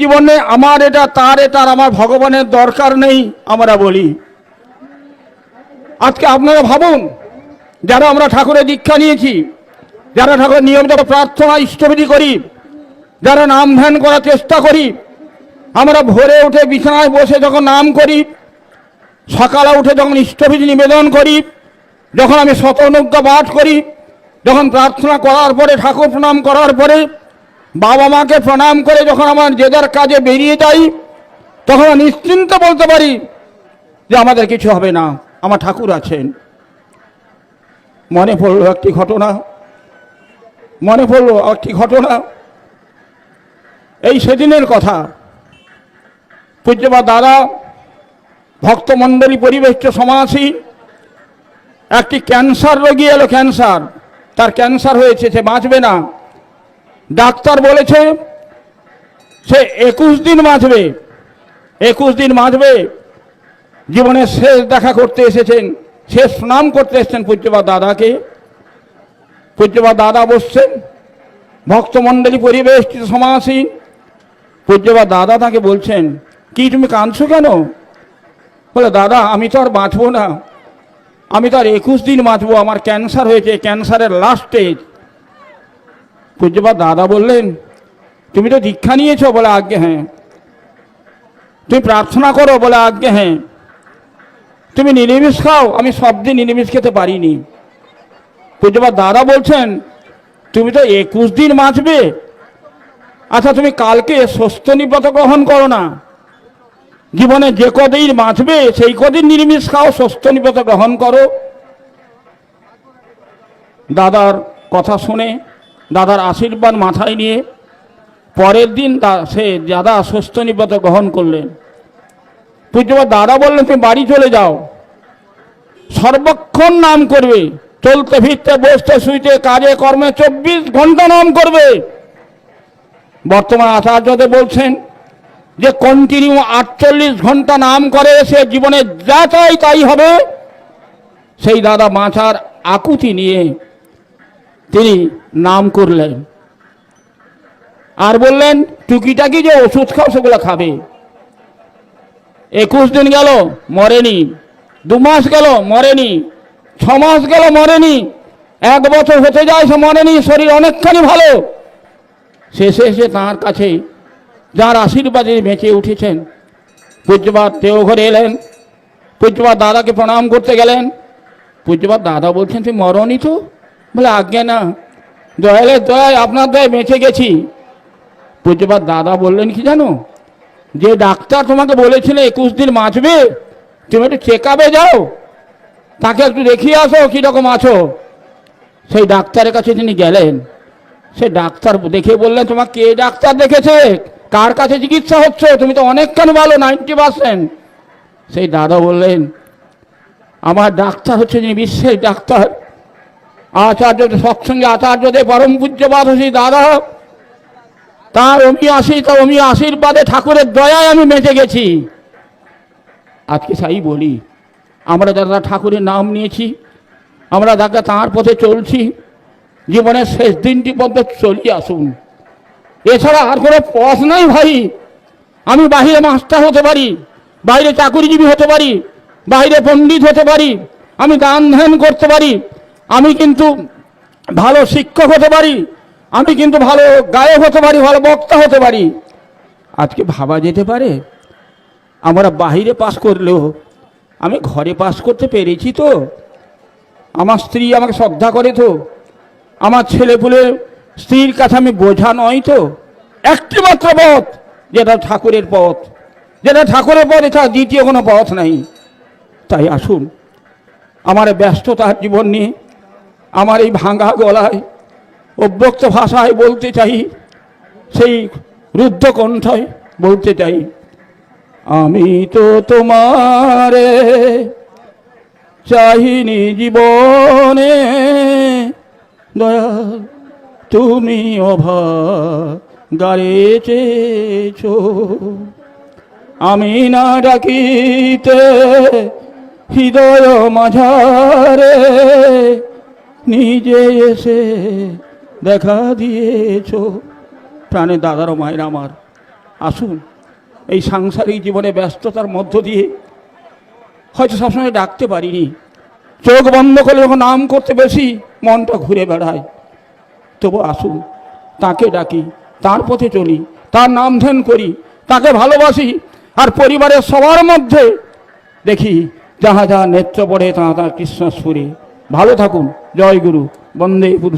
জীবনে আমার এটা, তার এটা আমার ভগবানের দরকার নেই, আমরা বলি। আজকে আপনারা ভাবুন, যারা আমরা ঠাকুরের দীক্ষা নিয়েছি, যারা ঠাকুর নিয়মিত প্রার্থনা, ইষ্টবিধি করি, যারা নাম ধ্যান করার চেষ্টা করি, আমরা ভোরে উঠে বিছানায় বসে যখন নাম করি, সকালে উঠে যখন ইষ্টবিধি নিবেদন করি, যখন আমি শতনুজ্ঞা পাঠ করি, যখন প্রার্থনা করার পরে, ঠাকুর প্রণাম করার পরে বাবা মাকে প্রণাম করে যখন আমার যে যার কাজে বেরিয়ে যাই, তখন নিশ্চিন্ত বলতে পারি যে আমাদের কিছু হবে না, আমার ঠাকুর আছেন। মনে পড়ল একটি ঘটনা, মনে পড়ল একটি ঘটনা। এই সেদিনের কথা, পূজ্যবা দাদা, ভক্তমণ্ডলী পরিবেষ্ট সমাসী একটি ক্যান্সার রোগী এলো, ক্যান্সার। তার ক্যান্সার হয়েছে, সে বাঁচবে না। ডাক্তার বলেছে, সে একুশ দিন বাঁচবে। একুশ দিন বাঁচবে। জীবনের শেষ দেখা করতে এসেছেন, শেষ স্নান করতে এসেছেন পূজ্যবা দাদাকে। পূজ্যবা দাদা বসছেন, ভক্তমণ্ডলী পরিবেষ্টিত সমাসীন পূজ্যবা দাদা তাকে বলছেন, কি তুমি কাঁদছো কেন? বলে, দাদা, আমি তো আর বাঁচবো না। আমি তো আর একুশ দিন বাঁচবো। আমার ক্যান্সার হয়েছে, ক্যান্সারের লাস্ট স্টেজ পূজ্যপা দাদা বললেন, তুমি তো দীক্ষা নিয়েছো বলে আজ্ঞে হ্যাঁ। তুমি প্রার্থনা করো বলে আজ্ঞে হ্যাঁ। তুমি নিরামিষ খাও, আমি সব দিন নিরামিষ খেতে পারিনি। পূজ্যপা দাদা বলছেন, তুমি তো একুশ দিন বাঁচবে। আচ্ছা তুমি কালকে স্বস্ত নিব্রত গ্রহণ করো না। জীবনে যে কদিন বাঁচবে, সেই কদিন নিরামিষ খাও স্বস্ত নিব্রত গ্রহণ করো। দাদার কথা শুনে দাদার আশীর্বাদ মাথায় নিয়ে পরের দিন সে দাদা স্বস্ত নিব্রত গ্রহণ করলেন। পূজ্যবার দাদা বললেন, তুমি বাড়ি চলে যাও। সর্বক্ষণ নাম করবে, চলতে ফিরতে বসতে শুইতে কাজে কর্মে চব্বিশ ঘণ্টা নাম করবে। বর্তমান আচার্যদেব বলছেন যে কন্টিনিউ আটচল্লিশ ঘণ্টা নাম করে, সে জীবনে যা চাই তাই হবে। সেই দাদা বাঁচার আকুতি নিয়ে তিনি নাম করলেন। আর বললেন, টুকিটাকি যে ওষুধ খাও, সেগুলো খাবে। একুশ দিন গেল, মরেনি। দু মাস গেল, মরেনি। ছ মাস গেল, মরেনি। এক বছর হতে যায়, সে মরেনি। শরীর অনেকখানি ভালো। শেষে এসে তাঁর কাছে যার আশীর্বাদে বেঁচে উঠেছেন পূজ্যবাদ দেওঘরে এলেন। পূজ্যবাদ দাদাকে প্রণাম করতে গেলেন। পূজ্যবাদ দাদা বলছেন, তুই মরণই তো? বলে, আজ্ঞা না, দয়ালে দয়ায় আপনার দয়ায় বেঁচে গেছি। পূজ্যবাদ দাদা বললেন, কি জানো, যে ডাক্তার তোমাকে বলেছিল একুশ দিন বাঁচবে, তুমি একটু চেক আপে যাও, তাকে একটু দেখিয়ে আসো কীরকম আছো। সেই ডাক্তারের কাছে তিনি গেলেন। সে ডাক্তার দেখে বললেন, তোমার কে ডাক্তার দেখেছে? কার কাছে চিকিৎসা হচ্ছে? তুমি তো অনেকখানি ভালো, নাইনটি পার্সেন্ট। সেই দাদা বললেন, আমার ডাক্তার হচ্ছে যিনি বিশ্বের ডাক্তার। আচার্য সৎসঙ্গে আচার্যদের পরম পূজ্যবাদ সেই দাদা, তার অমি আশি তার অমি আশীর্বাদে ঠাকুরের দয়ায় আমি বেঁচে গেছি। আজকে তাই বলি, আমরা দাদা ঠাকুরের নাম নিয়েছি, আমরা দাদা তাঁর পথে চলছি, জীবনের শেষ দিনটি পর্যন্ত চলিয়ে আসুন। এছাড়া আর কোনো পথ নাই ভাই। আমি বাইরে মাস্টার হতে পারি, বাইরে চাকুরিজীবী হতে পারি, বাইরে পণ্ডিত হতে পারি, আমি দান ধ্যান করতে পারি আমি কিন্তু ভালো শিক্ষক হতে পারি, আমি কিন্তু ভালো গায়ক হতে পারি, ভালো বক্তা হতে পারি। আজকে ভাবা যেতে পারে, আমরা বাহিরে পাস করলেও, আমি ঘরে পাস করতে পেরেছি তো। আমার স্ত্রী আমাকে শ্রদ্ধা করে তো। আমার ছেলেপুলে স্ত্রীর কাছে আমি বোঝা নয় তো। একটি মাত্র পথ, যেটা ঠাকুরের পথ। যেটা ঠাকুরের পথ, এটা দ্বিতীয় কোনো পথ নাই। তাই আসুন, আমার ব্যস্ততার জীবন নিয়ে আমার এই ভাঙা গলায় অব্যক্ত ভাষায় বলতে চাই, সেই রুদ্ধ কণ্ঠয় বলতে চাই, আমি তো তোমারে চাহিনি জীবনে দয়া তুমি অভা গারে চেয়েছো। আমি না ডাকিতে হৃদয় মাঝারে নিজে এসে দেখা দিয়েছ। প্রাণের দাদারও মায়ের আমার। আসুন, এই সাংসারিক জীবনে ব্যস্ততার মধ্য দিয়ে। হয়তো সবসময় ডাকতে পারিনি। চোখ বন্ধ করে যখন নাম করতে বেশি মনটা ঘুরে বেড়ায়। তবু আসুন, তাকে ডাকি, তার পথে চলি, তার নাম ধ্যান করি, তাকে ভালোবাসি আর পরিবারের সবার মধ্যে দেখি, যাহা যাহা নেত্র পড়ে তাহা তাহা কৃষ্ণ সুরে ভালো থাকুন। জয় গুরু বন্দে